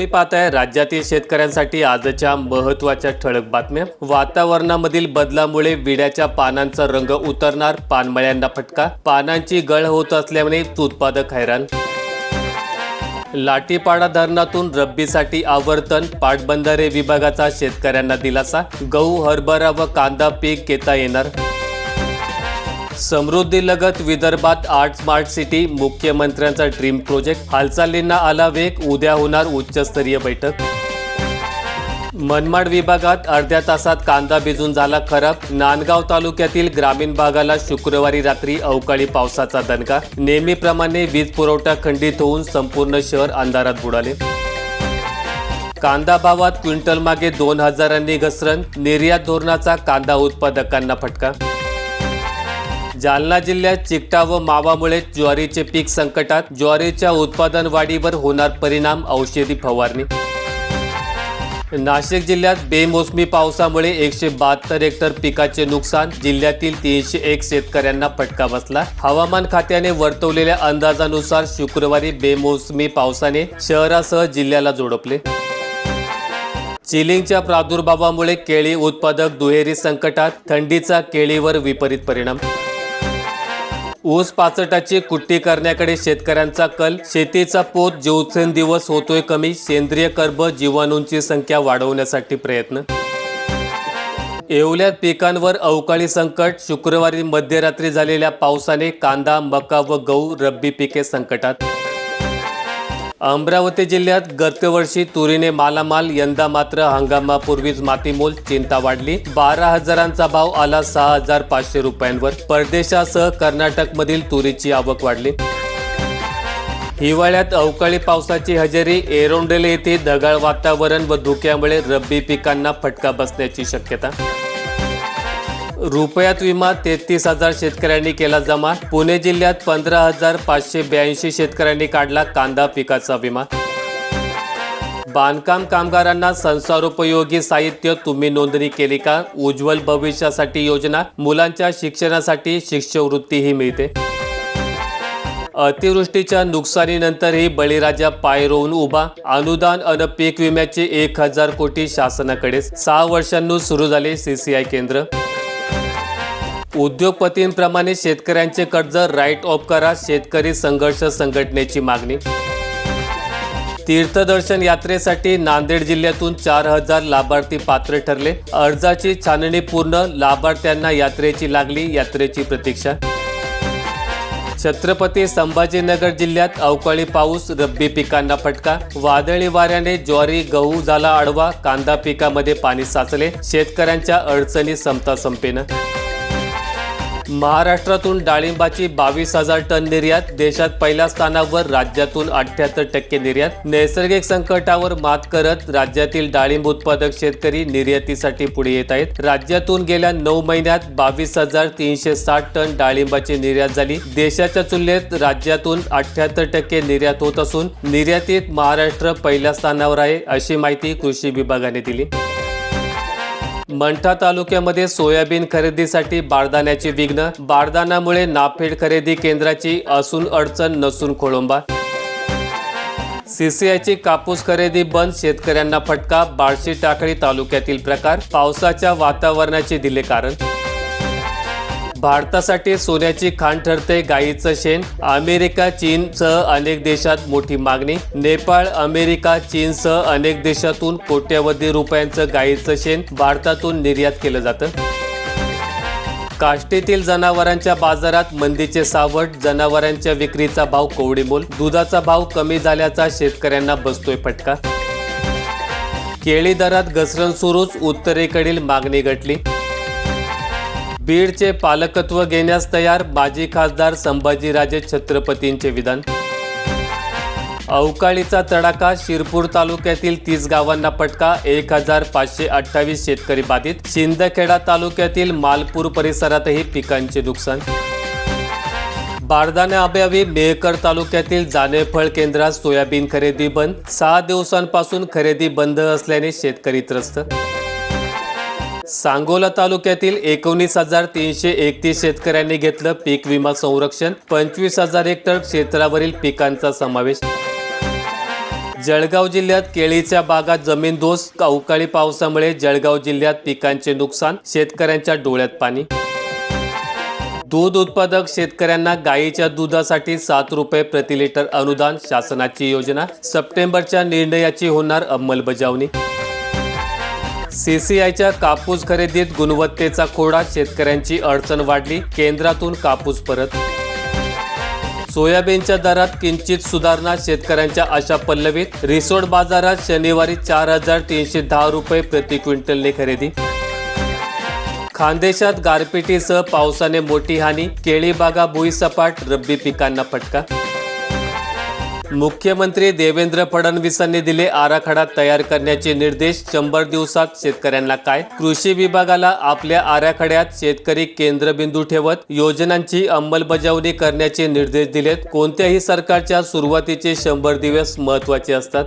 तुम्ही पाहताय राज्यातील शेतकऱ्यांसाठी आजच्या महत्त्वाच्या ठळक बातम्या. वातावरणामधील बदलामुळे विड्याच्या पानांचा रंग उतरणार पानमळ्यांना फटका पानांची गळ होत असल्याने उत्पादक हैराण. लाटीपाडा धरणातून रब्बीसाठी आवर्तन पाटबंधारे विभागाचा शेतकऱ्यांना दिलासा गहू हरभरा व कांदा पीक घेता येणार. समृद्धीलगत विदर्भात आर्ट स्मार्ट सिटी मुख्यमंत्र्यांचा ड्रीम प्रोजेक्ट हालचालींना आला वेग उद्या होणार उच्चस्तरीय बैठक. मनमाड विभागात अर्ध्या तासात कांदा भिजून झाला खराब नांदगाव तालुक्यातील ग्रामीण भागाला शुक्रवारी रात्री अवकाळी पावसाचा दणका. नेहमीप्रमाणे वीज पुरवठा खंडित होऊन संपूर्ण शहर अंधारात बुडाले. कांदा भावात क्विंटल मागे दोन हजारांनी घसरण निर्यात धोरणाचा कांदा उत्पादकांना फटका. जालना जिल्ह्यात चिकटा व मावामुळे ज्वारीचे पीक संकटात. ज्वारीच्या उत्पादन वाढीवर होणार परिणाम औषधी फवारणी. नाशिक जिल्ह्यात बेमोसमी पावसामुळे एकशे बहात्तर हेक्टर पिकाचे नुकसान जिल्ह्यातील तीनशे एक शेतकऱ्यांना फटका बसला. हवामान खात्याने वर्तवलेल्या अंदाजानुसार शुक्रवारी बेमोसमी पावसाने शहरासह जिल्ह्याला जोडपले. चिलिंगच्या प्रादुर्भावामुळे केळी उत्पादक दुहेरी संकटात थंडीचा केळीवर विपरीत परिणाम. ऊस पाचटाची कुट्टी करण्याकडे शेतकऱ्यांचा कल. शेतीचा पोत दिवस होतोय कमी. सेंद्रिय कर्ब जीवाणूंची संख्या वाढवण्यासाठी प्रयत्न. येवल्यात पिकांवर अवकाळी संकट. शुक्रवारी मध्यरात्री झालेल्या पावसाने कांदा मका व गहू रब्बी पिके संकटात. अमरावती जिल्ह्यात गतवर्षी तुरीने मालामाल यंदा मात्र हंगामापूर्वीच मातीमोल चिंता वाढली. बारा हजारांचा भाव आला सहा हजार पाचशे रुपयांवर. परदेशासह कर्नाटकमधील तुरीची आवक वाढली. हिवाळ्यात अवकाळी पावसाची हजेरी एरोंडेल येथे ढगाळ वातावरण व धुक्यामुळे रब्बी पिकांना फटका बसण्याची शक्यता रुपयात विमा तेहतीस हजार शेतकऱ्यांनी केला जमा. पुणे जिल्ह्यात पंधरा हजार पाचशे ब्याऐंशी शेतकऱ्यांनी काढला कांदा पिकाचा विमा. बांधकाम कामगारांना संसारोपयोगी साहित्य तुम्ही नोंदणी केली का? उज्ज्वल भविष्यासाठी योजना. मुलांच्या शिक्षणासाठी शिष्यवृत्तीही मिळते. अतिवृष्टीच्या नुकसानीनंतरही बळीराजा पाय रोवून उभा. अनुदान अन पीक विम्याचे एक हजार कोटी शासनाकडे सहा वर्षांनी सुरू झाले सीसीआय केंद्र. उद्योगपतींप्रमाणे शेतकऱ्यांचे कर्ज राईट ऑफ करा शेतकरी संघर्ष संघटनेची मागणी. तीर्थदर्शन यात्रेसाठी नांदेड जिल्ह्यातून चार हजार लाभार्थी पात्र ठरले. अर्जाची छाननी पूर्ण लाभार्थ्यांना यात्रेची लागली यात्रेची प्रतीक्षा. छत्रपती संभाजीनगर जिल्ह्यात अवकाळी पाऊस रब्बी पिकांना फटका. वादळी वाऱ्याने ज्वारी गहू झाला आडवा कांदा पिकामध्ये पाणी साचले. शेतकऱ्यांच्या अडचणी समता संपेनं महाराष्ट्रातून डाळिंबाची बावीस हजार टन निर्यात देशात पहिल्या स्थानावर राज्यातून अठ्याहत्तर टक्के निर्यात. नैसर्गिक संकटावर मात करत राज्यातील डाळिंब उत्पादक शेतकरी निर्यातीसाठी पुढे येत आहेत. राज्यातून गेल्या नऊ महिन्यात बावीस हजार तीनशे साठ टन डाळिंबाची निर्यात झाली. देशाच्या तुलनेत राज्यातून अठ्याहत्तर टक्के निर्यात होत असून निर्यातीत महाराष्ट्र पहिल्या स्थानावर आहे अशी माहिती कृषी विभागाने दिली. मंठा तालुक्यामध्ये सोयाबीन खरेदीसाठी बारदाण्याचे विघ्न बारदानामुळे नाफेड खरेदी केंद्राची असून अडचण नसून खोळंबा. सीसीआयची कापूस खरेदी बंद शेतकऱ्यांना फटका बार्शी टाकळी तालुक्यातील प्रकार पावसाच्या वातावरणाचे दिले कारण. भारतासाठी सोन्याची खाण ठरते गायीचं शेण. अमेरिका चीनसह अनेक देशात मोठी मागणी. नेपाळ अमेरिका चीनसह अनेक देशातून कोट्यवधी रुपयांचं गायीचं शेण भारतातून निर्यात केलं जातं. काष्टीतील जनावरांच्या बाजारात मंदीचे सावट जनावरांच्या विक्रीचा भाव कोवडीमोल दुधाचा भाव कमी झाल्याचा शेतकऱ्यांना बसतोय फटका. केळी दरात घसरण सुरूच उत्तरेकडील मागणी घटली. बीडचे पालकत्व घेण्यास तयार माजी खासदार संभाजीराजे छत्रपतींचे विधान. अवकाळीचा तडाखा शिरपूर तालुक्यातील तीस गावांना पटका एक हजार पाचशे अठ्ठावीस शेतकरी बाधित. शिंदखेडा तालुक्यातील मालपूर परिसरातही पिकांचे नुकसान. बारदाण्याअभावी मेहकर तालुक्यातील जानेफळ केंद्रात सोयाबीन खरेदी बंद. सहा दिवसांपासून खरेदी बंद असल्याने शेतकरी त्रस्त. सांगोला तालुक्यातील एकोणीस हजार तीनशे एकतीस शेतकऱ्यांनी घेतलं पीक विमा संरक्षण. पंचवीस हजार हेक्टर क्षेत्रावरील पिकांचा समावेश. जळगाव जिल्ह्यात केळीच्या बागात जमीनदोस्त अवकाळी पावसामुळे जळगाव जिल्ह्यात पिकांचे नुकसान शेतकऱ्यांच्या डोळ्यात पाणी. दूध उत्पादक शेतकऱ्यांना गायीच्या दुधासाठी सात रुपये प्रति लिटर अनुदान शासनाची योजना. सप्टेंबरच्या निर्णयाची होणार अंमलबजावणी. सीसीआयच्या कापूस खरेदीत गुणवत्तेचा खोडा शेतकऱ्यांची अडचण वाढली केंद्रातून कापूस परत. सोयाबीनच्या दरात किंचित सुधारणा शेतकऱ्यांच्या आशा पल्लवीत. रिसोड बाजारात शनिवारी चार हजार तीनशे दहा रुपये प्रति क्विंटलने खरेदी. खानदेशात गारपिटीसह पावसाने मोठी हानी केळी बागा भुईसपाट रब्बी पिकांना फटका. मुख्यमंत्री देवेंद्र फडणवीसांनी दिले आराखडा तयार करण्याचे निर्देश शंभर दिवसात शेतकऱ्यांना काय? कृषी विभागाला आपल्या आराखड्यात शेतकरी केंद्रबिंदू ठेवत योजनांची अंमलबजावणी करण्याचे निर्देश दिलेत. कोणत्याही सरकारच्या सुरुवातीचे शंभर दिवस महत्त्वाचे असतात.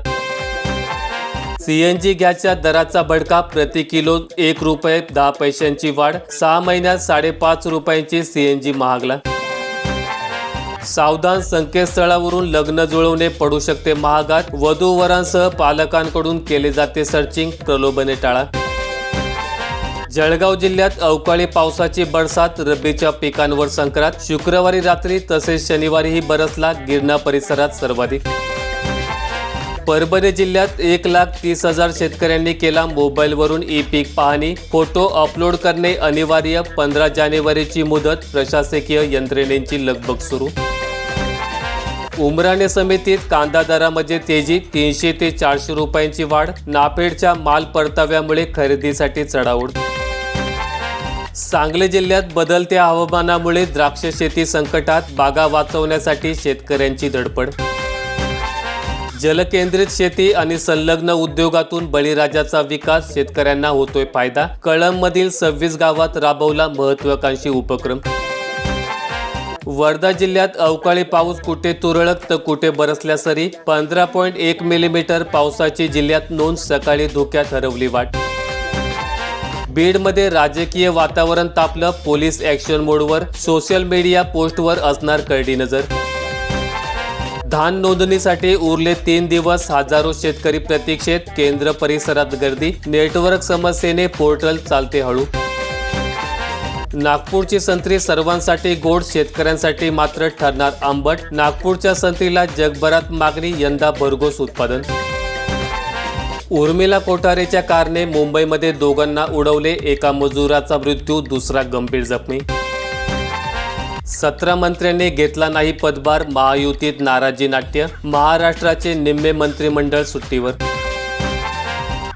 सीएनजी गॅसच्या दराचा भडका प्रति किलो एक रुपये दहा पैशांची वाढ सहा महिन्यात साडेपाच रुपयांची सीएनजी महागला सावधान संकेतस्थळावरून लग्न जुळवणे पडू शकते. महागात वधूवरांसह पालकांकडून केले जाते सर्चिंग प्रलोभने टाळा. जळगाव जिल्ह्यात अवकाळी पावसाची बरसात रब्बीच्या पिकांवर संक्रांत. शुक्रवारी रात्री तसेच शनिवारीही बरसला गिरणा परिसरात सर्वाधिक. परभणी जिल्ह्यात एक लाख तीस हजार शेतकऱ्यांनी केला मोबाईलवरून ई पीक पाहणी. फोटो अपलोड करणे अनिवार्य. पंधरा जानेवारीची मुदत प्रशासकीय यंत्रणेची लगबग सुरू. उमराणे समितीत कांदा दरामध्ये तेजी तीनशे ते चारशे रुपयांची वाढ. नापेडच्या माल परताव्यामुळे खरेदीसाठी चढाओढ. सांगली जिल्ह्यात बदलत्या हवामानामुळे द्राक्ष शेती संकटात बागा वाचवण्यासाठी शेतकऱ्यांची धडपड. जलकेंद्रित शेती आणि संलग्न उद्योगातून बळीराजाचा विकास शेतकऱ्यांना होतोय फायदा. कळंबमधील सव्वीस गावात राबवला महत्वाकांक्षी उपक्रम. वर्धा जिल्ह्यात अवकाळी पाऊस कुठे तुरळक तर कुठे बरसल्या सरी पंधरा पॉईंट एक मिलीमीटर पावसाची जिल्ह्यात नोंद सकाळी धोक्यात हरवली वाट. बीडमध्ये राजकीय वातावरण तापलं पोलीस ऍक्शन मोडवर सोशल मीडिया पोस्टवर असणार करडी नजर. धान नोंदणीसाठी उरले तीन दिवस हजारो शेतकरी प्रतीक्षेत केंद्र परिसरात गर्दी नेटवर्क समस्येने पोर्टल चालते हळू. नागपूरची संत्री सर्वांसाठी गोड शेतकऱ्यांसाठी मात्र ठरणार आंबट. नागपूरच्या संत्रीला जगभरात मागणी यंदा भरघोस उत्पादन. उर्मिला कोठारेच्या कारने मुंबईमध्ये दोघांना उडवले एका मजुराचा मृत्यू दुसरा गंभीर जखमी. सतरा मंत्र्यांनी घेतला नाही पदभार महायुतीत नाराजी नाट्य महाराष्ट्राचे निम्मे मंत्रिमंडळ सुट्टीवर.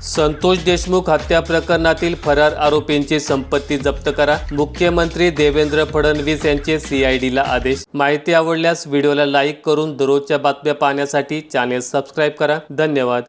संतोष देशमुख हत्या प्रकरणातील फरार आरोपींची संपत्ती जप्त करा. मुख्यमंत्री देवेंद्र फडणवीस यांचे सीआयडीला आदेश. माहिती आवडल्यास व्हिडिओला लाईक करून दररोजच्या बातम्या पाहण्यासाठी चॅनेल सबस्क्राईब करा. धन्यवाद.